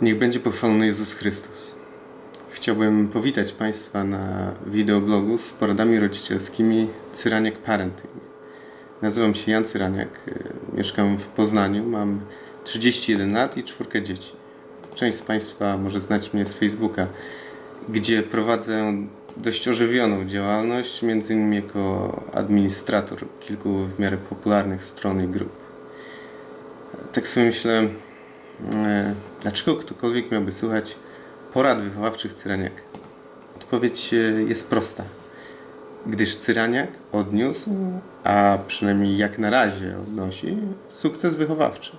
Niech będzie pochwalony Jezus Chrystus. Chciałbym powitać Państwa na wideoblogu z poradami rodzicielskimi Cyraniak Parenting. Nazywam się Jan Cyraniak, y, mieszkam w Poznaniu, mam 31 lat i czwórkę dzieci. Część z Państwa może znać mnie z Facebooka, gdzie prowadzę dość ożywioną działalność, innymi jako administrator kilku w miarę popularnych stron i grup. Tak sobie myślę, Dlaczego ktokolwiek miałby słuchać porad wychowawczych Cyraniaka? Odpowiedź e, jest prosta. Gdyż Cyraniak odniósł, a przynajmniej jak na razie odnosi, sukces wychowawczy.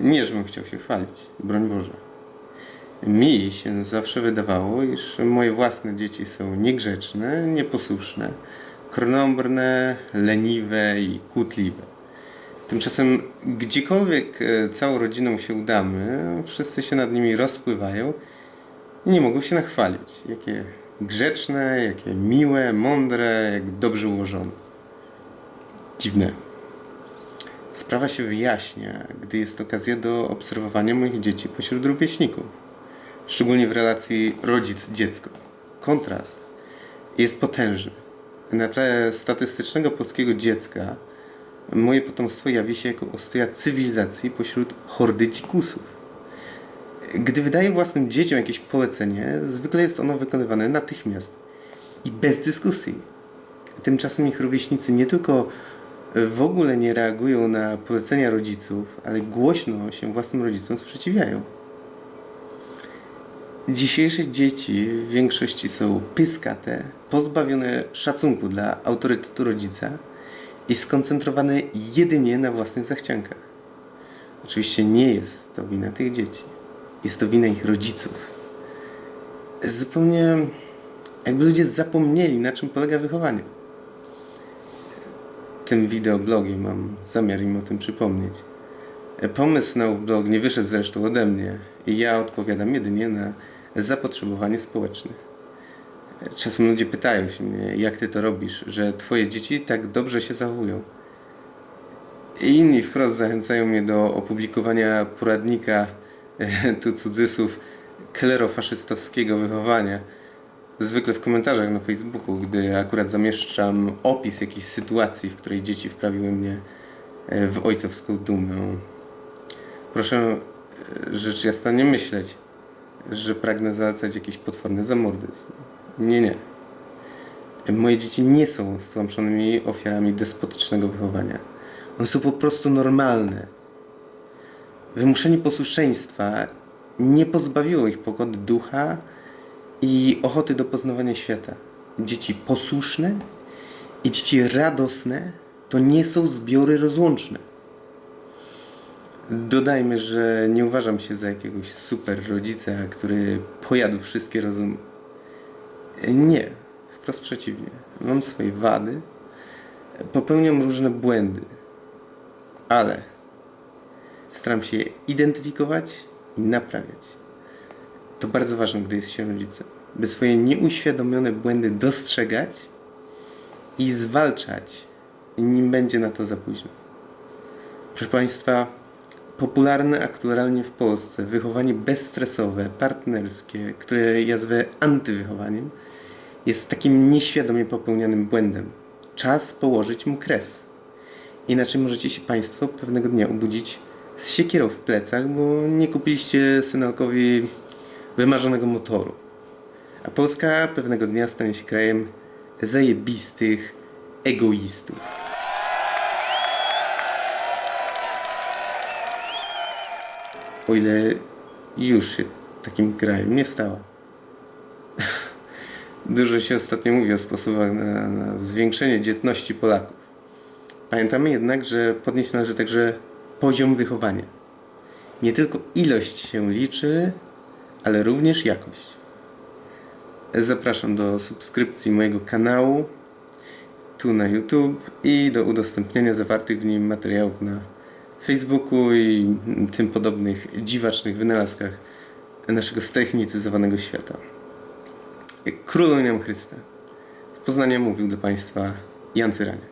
Nie, żebym chciał się chwalić, broń Boże. Mi się zawsze wydawało, iż moje własne dzieci są niegrzeczne, nieposłuszne, krnąbrne, leniwe i kłótliwe. Tymczasem gdziekolwiek e, całą rodziną się udamy, wszyscy się nad nimi rozpływają i nie mogą się nachwalić. Jakie grzeczne, jakie miłe, mądre, jak dobrze ułożone. Dziwne. Sprawa się wyjaśnia, gdy jest okazja do obserwowania moich dzieci pośród rówieśników. Szczególnie w relacji rodzic-dziecko. Kontrast jest potężny. Na tle statystycznego polskiego dziecka moje potomstwo jawi się jako ostoja cywilizacji pośród hordy dzikusów. Gdy wydaję własnym dzieciom jakieś polecenie, zwykle jest ono wykonywane natychmiast i bez dyskusji. Tymczasem ich rówieśnicy nie tylko w ogóle nie reagują na polecenia rodziców, ale głośno się własnym rodzicom sprzeciwiają. Dzisiejsze dzieci w większości są pyskate, pozbawione szacunku dla autorytetu rodzica i skoncentrowane jedynie na własnych zachciankach. Oczywiście nie jest to wina tych dzieci. Jest to wina ich rodziców. Zupełnie jakby ludzie zapomnieli, na czym polega wychowanie. Tym wideoblogiem mam zamiar im o tym przypomnieć. Pomysł na ów blog nie wyszedł zresztą ode mnie i ja odpowiadam jedynie na zapotrzebowanie społeczne. Czasem ludzie pytają się mnie, jak ty to robisz, że twoje dzieci tak dobrze się zachowują. I inni wprost zachęcają mnie do opublikowania poradnika, e, tu cudzysłów, klerofaszystowskiego wychowania. Zwykle w komentarzach na Facebooku, gdy akurat zamieszczam opis jakiejś sytuacji, w której dzieci wprawiły mnie e, w ojcowską dumę. Proszę e, rzecz jasna nie myśleć, że pragnę zalecać jakiś potworny zamordyzm. Nie, nie. Moje dzieci nie są stłamszonymi ofiarami despotycznego wychowania. One są po prostu normalne. Wymuszenie posłuszeństwa nie pozbawiło ich pogody ducha i ochoty do poznawania świata. Dzieci posłuszne i dzieci radosne to nie są zbiory rozłączne. Dodajmy, że nie uważam się za jakiegoś super rodzica, który pojadł wszystkie rozumy. Nie, wprost przeciwnie. Mam swoje wady, popełniam różne błędy, ale staram się je identyfikować i naprawiać. To bardzo ważne, gdy jest się rodzicem, by swoje nieuświadomione błędy dostrzegać i zwalczać, nim będzie na to za późno. Proszę Państwa, popularne aktualnie w Polsce wychowanie bezstresowe, partnerskie, które ja zwę antywychowaniem, jest takim nieświadomie popełnianym błędem. Czas położyć mu kres. Inaczej możecie się Państwo pewnego dnia obudzić z siekierą w plecach, bo nie kupiliście synalkowi wymarzonego motoru. A Polska pewnego dnia stanie się krajem zajebistych egoistów. O ile już się takim krajem nie stała. Dużo się ostatnio mówi o sposobach na, na zwiększenie dzietności Polaków. Pamiętamy jednak, że podnieść należy także poziom wychowania. Nie tylko ilość się liczy, ale również jakość. Zapraszam do subskrypcji mojego kanału tu na YouTube i do udostępniania zawartych w nim materiałów na Facebooku i tym podobnych dziwacznych wynalazkach naszego ztechnicyzowanego świata. Króluj nam Chryste. Z Poznania mówił do Państwa Jan Cyrania.